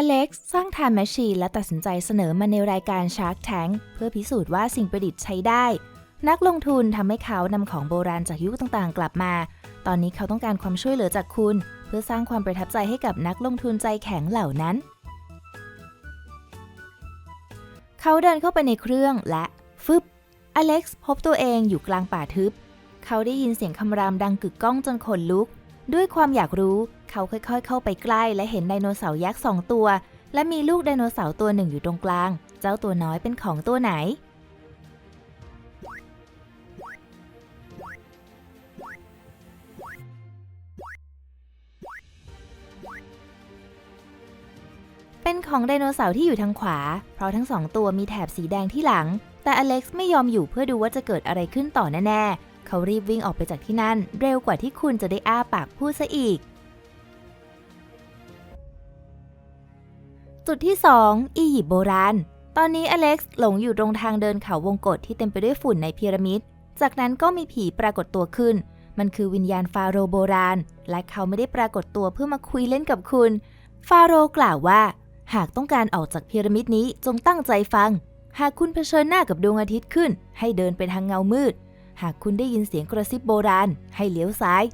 อเล็กซ์สร้างทานแมชชีนและตัดสินใจเสนอมาในรายการ Shark Tank เพื่อพิสูจน์ว่าสิ่งประดิษฐ์ใช้ได้ นักลงทุนทำให้เขานำของโบราณจากยุคต่างๆ กลับมา ตอนนี้เขาต้องการความช่วยเหลือจากคุณ เพื่อสร้างความประทับใจให้กับนักลงทุนใจแข็งเหล่านั้น เขาเดินเข้าไปในเครื่องและฟึบอเล็กซ์พบตัวเองอยู่กลางป่าทึบ เขาได้ยินเสียงคำรามดังกึกก้องจนขนลุก ด้วยความอยากรู้เขาค่อยๆ เข้าไปใกล้ และเห็นไดโนเสาร์ยักษ์สองตัว และมีลูกไดโนเสาร์ตัวหนึ่งอยู่ตรงกลาง เจ้าตัวน้อยเป็นของตัวไหน เป็นของไดโนเสาร์ที่อยู่ทางขวา เพราะทั้งสองตัวมีแถบสีแดงที่หลัง แต่อเล็กซ์ไม่ยอมอยู่เพื่อดูว่าจะเกิดอะไรขึ้นต่อแน่ๆ เขารีบวิ่งออกไปจากที่นั่น เร็วกว่าที่คุณจะได้อ้าปากพูดซะอีก จุดที่ 2 อียิปต์โบราณ ตอนนี้อเล็กซ์หลงอยู่ตรงทางเดินเขาวงกฏที่เต็มไปด้วยฝุ่นในพีระมิด จากนั้นก็มีผีปรากฏตัวขึ้น มันคือวิญญาณฟาโรโบราณ และเขาไม่ได้ปรากฏตัวเพื่อมาคุยเล่นกับคุณ ฟาโรกล่าวว่า หากต้องการออกจากพีระมิดนี้จงตั้งใจฟัง หากคุณเผชิญหน้ากับดวงอาทิตย์ขึ้น ให้เดินไปทางเงามืด หากคุณได้ยินเสียงกระซิบโบราณ ให้เลี้ยวซ้าย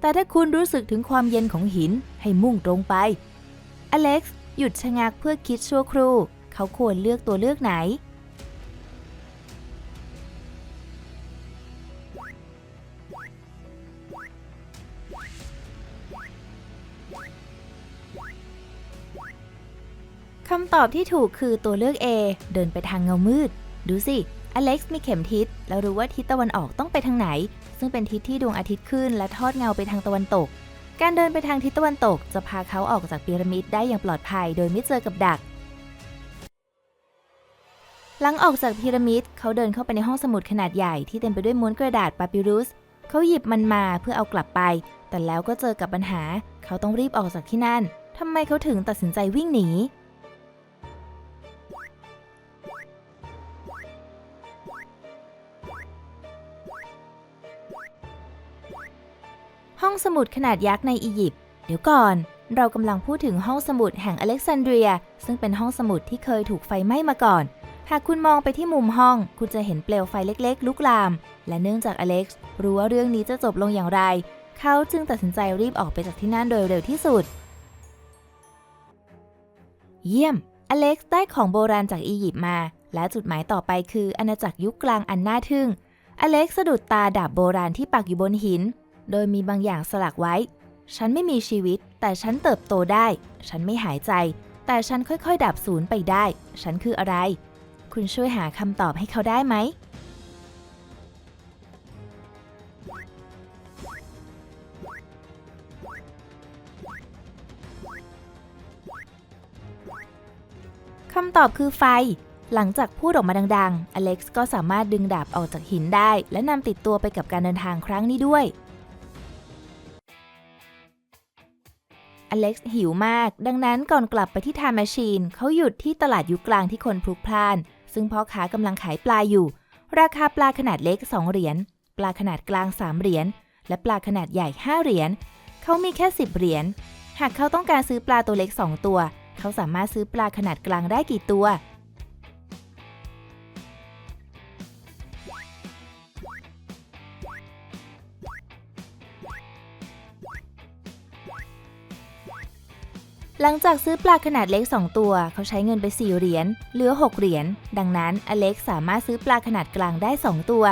แต่ถ้าคุณรู้สึกถึงความเย็นของหินให้มุ่งตรงไป อเล็กซ์หยุดชะงักเพื่อคิดชั่วครู่ เขาควรเลือกตัวเลือกไหน คำตอบที่ถูกคือตัวเลือก A เดินไปทางเงามืด ดูสิ อเล็กซ์มีเข็มทิศแล้วรู้ว่าทิศตะวันออกต้องไปทางไหน ซึ่งเป็นทิศที่ดวงอาทิตย์ขึ้นและทอดเงาไปทางตะวันตก การเดินไปทางทิศตะวันตก จะพาเขาออกจากพีระมิดได้อย่างปลอดภัย โดยไม่เจอกับดัก หลังออกจากพีระมิด เขาเดินเข้าไปในห้องสมุดขนาดใหญ่ที่เต็มไปด้วยม้วนกระดาษปาปิรุสเขาหยิบมันมาเพื่อเอากลับไป แต่แล้วก็เจอกับปัญหา เขาต้องรีบออกจากที่นั่นทำไมเขาถึงตัดสินใจวิ่งหนี ห้องสมุดขนาดยักษ์ในอียิปต์ เดี๋ยวก่อน เรากำลังพูดถึงห้องสมุดแห่งอเล็กซานเดรีย ซึ่งเป็นห้องสมุดที่เคยถูกไฟไหม้มาก่อน หากคุณมองไปที่มุมห้อง คุณจะเห็นเปลวไฟเล็กๆ ลุกลาม และเนื่องจากอเล็กซ์รู้ว่าเรื่องนี้จะจบลงอย่างไร เขาจึงตัดสินใจรีบออกไปจากที่นั่นโดยเร็วที่สุด เยี่ยม อเล็กซ์ได้ของโบราณจากอียิปต์มา และจุดหมายต่อไปคืออาณาจักรยุคกลางอันน่าทึ่ง อเล็กซ์สะดุดตาดาบโบราณที่ปักอยู่บนหิน โดยมีบางอย่างสลักไว้ ฉันไม่มีชีวิต แต่ฉันเติบโตได้ ฉันไม่หายใจ แต่ฉันค่อยๆ ดับสูญไปได้ ฉันคืออะไร คุณช่วยหาคำตอบให้เขาได้ไหม คำตอบคือไฟ หลังจากพูดออกมาดังๆ อเล็กซ์ก็สามารถดึงดาบออกจากหินได้ และนำติดตัวไปกับการเดินทางครั้งนี้ด้วย อเล็กซ์หิวมาก ดังนั้นก่อนกลับไปที่ไทม์แมชชีน เขาหยุดที่ตลาดยุคกลางที่คนพลุกพล่าน ซึ่งพ่อค้ากำลังขายปลาอยู่ ราคาปลาขนาดเล็ก 2 เหรียญ ปลาขนาดกลาง 3 เหรียญ และปลาขนาดใหญ่ 5 เหรียญ เขามีแค่ 10 เหรียญ หากเขาต้องการซื้อปลาตัวเล็ก 2 ตัว เขาสามารถซื้อปลาขนาดกลางได้กี่ตัว หลังจากซื้อปลาขนาดเล็ก 2 ตัว เขาใช้เงินไป 4 เหรียญ เหลือ 6 เหรียญ ดังนั้นอเล็กสามารถซื้อปลาขนาดกลางได้ 2 ตัว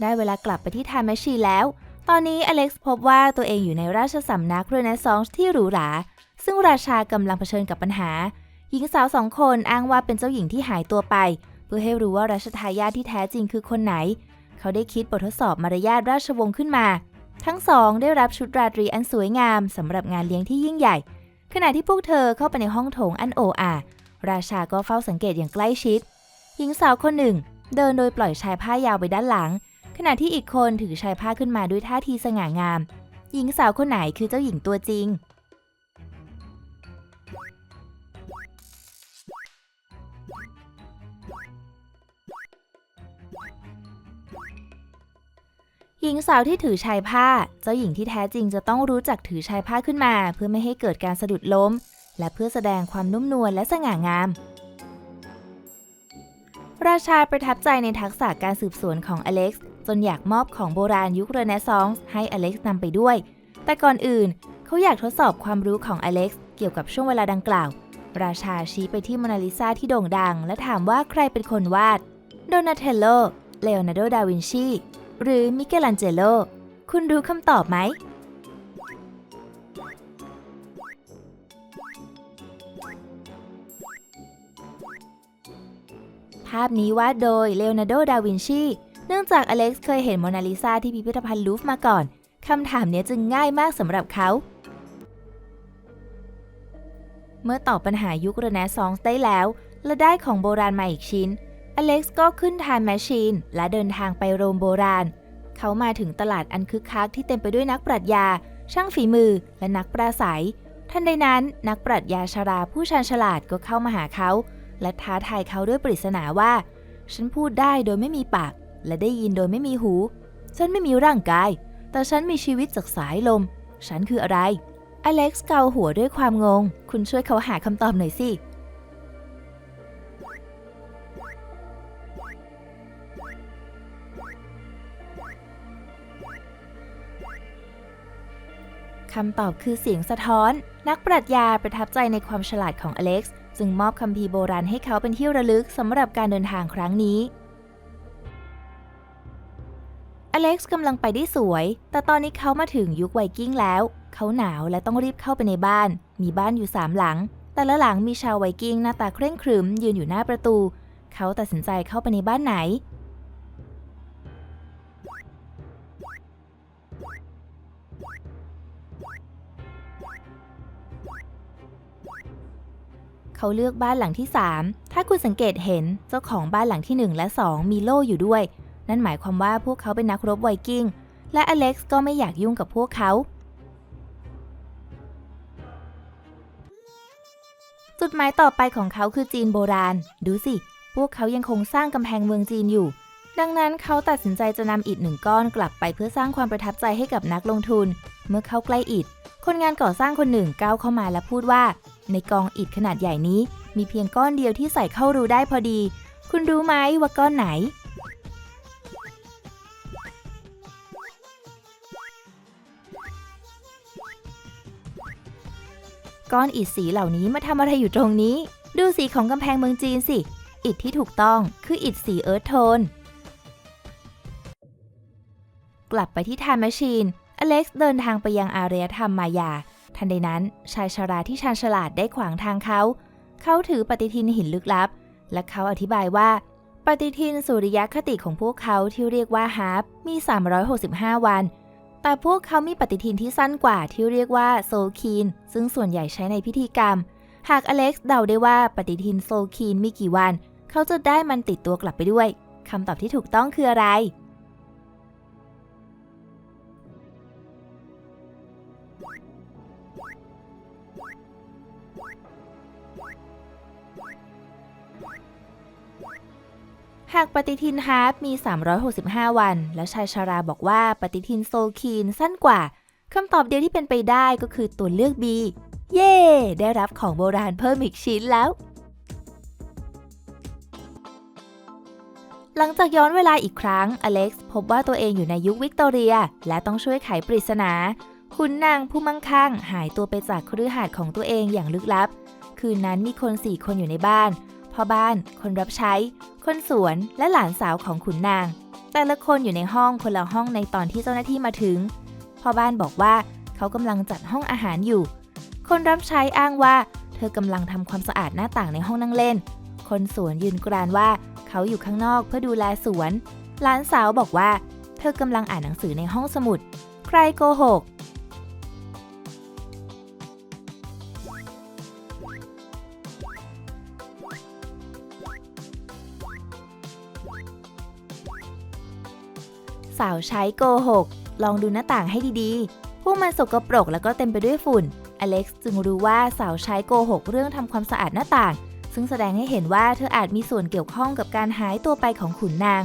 ได้เวลากลับไปที่ไทม์แมชชีนแล้ว ตอนนี้อเล็กซ์พบว่าตัวเองอยู่ในราชสำนักเรเนซองส์ที่หรูหรา ซึ่งราชากำลังเผชิญกับปัญหา หญิงสาวสองคนอ้างว่าเป็นเจ้าหญิงที่หายตัวไป เพื่อให้รู้ว่าราชทายาทที่แท้จริงคือคนไหน เขาได้คิดบททดสอบมารยาทราชวงศ์ขึ้นมา ทั้งสองได้รับชุดราตรีอันสวยงามสำหรับงานเลี้ยงที่ยิ่งใหญ่ ขณะที่พวกเธอเข้าไปในห้องโถงอันโออาราชาก็เฝ้าสังเกตอย่างใกล้ชิด หญิงสาวคนหนึ่ง เดินโดยปล่อยชายผ้ายาวไปด้านหลัง ขณะที่อีกคนถือชายผ้าขึ้นมาด้วยท่าทีสง่างาม หญิงสาวคนไหนคือเจ้าหญิงตัวจริง หญิงสาวที่ถือชายผ้า เจ้าหญิงที่แท้จริงจะต้องรู้จักถือชายผ้าขึ้นมา เพื่อไม่ให้เกิดการสะดุดล้ม และเพื่อแสดงความนุ่มนวลและสง่างาม ราชาประทับใจในทักษะการสืบสวนของอเล็กซ์จนอยากมอบของโบราณยุคเรเนซองส์ให้อเล็กซ์นำไปด้วย แต่ก่อนอื่นเขาอยากทดสอบความรู้ของอเล็กซ์เกี่ยวกับช่วงเวลาดังกล่าว ราชาชี้ไปที่โมนาลิซาที่โด่งดัง และถามว่าใครเป็นคนวาด โดนาเทลโล เลโอนาร์โด ดาวินชี หรือมิเกลันเจโล คุณรู้คำตอบไหม ภาพนี้วาดโดยเลโอนาร์โด ดาวินชี เนื่องจากอเล็กซ์เคยเห็นโมนาลิซาที่พิพิธภัณฑ์ลูฟ์มาก่อน คำถามนี้จึงง่ายมากสำหรับเขา เมื่อตอบปัญหายุคเรเนซองส์ได้แล้วและได้ของโบราณมาอีกชิ้น อเล็กซ์ก็ขึ้นไทม์แมชชีน และเดินทางไปโรมโบราณ เขามาถึงตลาดอันคึกคักที่เต็มไปด้วยนักปรัชญา ช่างฝีมือ และนักปราศัย ทันใดนั้นนักปรัชญาชราผู้ชาญฉลาดก็เข้ามาหาเขา และท้าทายเขาด้วยปริศนาว่า ฉันพูดได้โดยไม่มีปาก และได้ยินโดยไม่มีหู ฉันไม่มีร่างกาย แต่ฉันมีชีวิตจากสายลม ฉันคืออะไร อเล็กซ์เกาหัวด้วยความงง คุณช่วยเขาหาคำตอบหน่อยสิ คำตอบคือเสียงสะท้อน นักปรัชญาประทับใจในความฉลาดของอเล็กซ์จึงมอบคัมภีร์โบราณให้เขาเป็นที่ระลึกสำหรับการเดินทางครั้งนี้ อเล็กซ์กำลังไปได้สวย แต่ตอนนี้เขามาถึงยุคไวกิ้งแล้ว เขาหนาวและต้องรีบเข้าไปในบ้าน มีบ้านอยู่สามหลัง แต่ละหลังมีชาวไวกิ้งหน้าตาเคร่งครึมยืนอยู่หน้าประตู เขาตัดสินใจเข้าไปในบ้านไหน เขาเลือกบ้านหลังที่ 3 ถ้าคุณสังเกตเห็นเจ้าของบ้านหลังที่ 1 และ 2 มีโล่อยู่ด้วย นั่นหมายความว่าพวกเขาเป็นนักรบไวกิ้ง และอเล็กซ์ก็ไม่อยากยุ่งกับพวกเขา จุดหมายต่อไปของเขาคือจีนโบราณ ดูสิ พวกเขายังคงสร้างกำแพงเมืองจีนอยู่ ดังนั้นเขาตัดสินใจจะนำอิฐหนึ่งก้อนกลับไปเพื่อสร้างความประทับใจให้กับนักลงทุน เมื่อเข้าใกล้อิฐคนงานก่อสร้างคนหนึ่งก้าวเข้ามาและพูดว่า ในกองอิฐขนาดใหญ่นี้ มีเพียงก้อนเดียวที่ใส่เข้ารูได้พอดี คุณรู้ไหมว่าก้อนไหน ก้อนอิฐสีเหล่านี้มาทำอะไรอยู่ตรงนี้ ดูสีของกำแพงเมืองจีนสิ อิฐที่ถูกต้องคืออิฐสีเอิร์ธโทน กลับไปที่ไทม์แมชชีน อเล็กซ์เดินทางไปยังอารยธรรมมายา ทันใดนั้นชายชาราที่ชาญฉลาดได้ขวางทางเขา เขาถือปฏิทินหินลึกลับ และเขาอธิบายว่า ปฏิทินสุริยคติของพวกเขาที่เรียกว่าฮาร์ปมี 365 วัน แต่พวกเขามีปฏิทินที่สั้นกว่าที่เรียกว่าโซคีน ซึ่งส่วนใหญ่ใช้ในพิธีกรรม หากอเล็กซ์เดาได้ว่าปฏิทินโซคีนมีกี่วัน เขาจะได้มันติดตัวกลับไปด้วยคำตอบที่ถูกต้องคืออะไร หากปฏิทินฮาร์ปมี 365 วัน และชายชาราบอกว่าปฏิทินโซคีนสั้นกว่า คำตอบเดียวที่เป็นไปได้ก็คือตัวเลือก B เย่ได้รับของโบราณเพิ่มอีกชิ้นแล้ว หลังจากย้อนเวลาอีกครั้ง อเล็กซ์พบว่าตัวเองอยู่ในยุควิกตอเรีย และต้องช่วยไขปริศนา คุณนางผู้มั่งคั่ง หายตัวไปจากคฤหาสน์ของตัวเองอย่างลึกลับ คืนนั้นมีคนสี่คนอยู่ในบ้าน พ่อบ้าน คนรับใช้ คนสวน และหลานสาวของขุนนาง แต่ละคนอยู่ในห้องคนละห้องในตอนที่เจ้าหน้าที่มาถึง พ่อบ้านบอกว่าเขากำลังจัดห้องอาหารอยู่ คนรับใช้อ้างว่า เธอกำลังทำความสะอาดหน้าต่างในห้องนั่งเล่น คนสวนยืนกรานว่าเขาอยู่ข้างนอกเพื่อดูแลสวน หลานสาวบอกว่า เธอกำลังอ่านหนังสือในห้องสมุด ใครโกหกาวใช้โกหก ลองดูหน้าต่างให้ดีๆ พวกมันสกปรกแล้วก็เต็มไปด้วยฝุ่น อเล็กซ์จึงรู้ว่าสาวใช้โกหกเรื่องทำความสะอาดหน้าต่าง ซึ่งแสดงให้เห็นว่าเธออาจมีส่วนเกี่ยวข้องกับการหายตัวไปของขุนนาง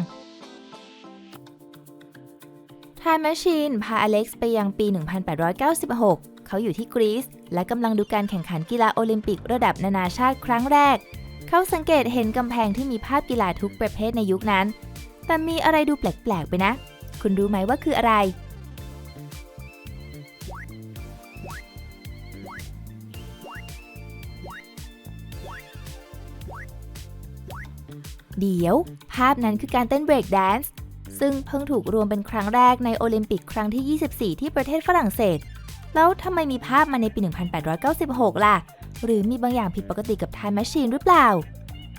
ท Time Machine พาอเล็กซ์ไปยังปี 1896 เขาอยู่ที่กรีซและกำลังดูการแข่งขันกีฬาโอลิมปิกระดับนานาชาติครั้งแรก เขาสังเกตเห็นกำแพงที่มีภาพกีฬาทุกประเภทในยุคนั้น แต่มีอะไรดูแปลก ๆ ไปนะ คุณรู้ไหมว่าคืออะไร เดี๋ยว ภาพนั้นคือการเต้นเบรกแดนซ์ซึ่งเพิ่งถูกรวมเป็นครั้งแรกในโอลิมปิกครั้งที่ 24 ที่ประเทศฝรั่งเศส แล้วทำไมมีภาพมาในปี 1896 ล่ะ หรือมีบางอย่างผิดปกติกับ Time Machine หรือเปล่า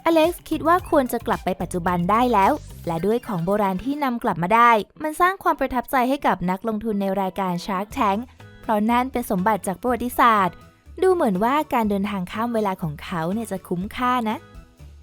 อเล็กซ์คิดว่าควรจะกลับไปปัจจุบันได้แล้ว และด้วยของโบราณที่นำกลับมาได้ มันสร้างความประทับใจให้กับนักลงทุนในรายการ Shark Tank เพราะนั่นเป็นสมบัติจากประวัติศาสตร์ ดูเหมือนว่าการเดินทางข้ามเวลาของเขาเนี่ยจะคุ้มค่านะ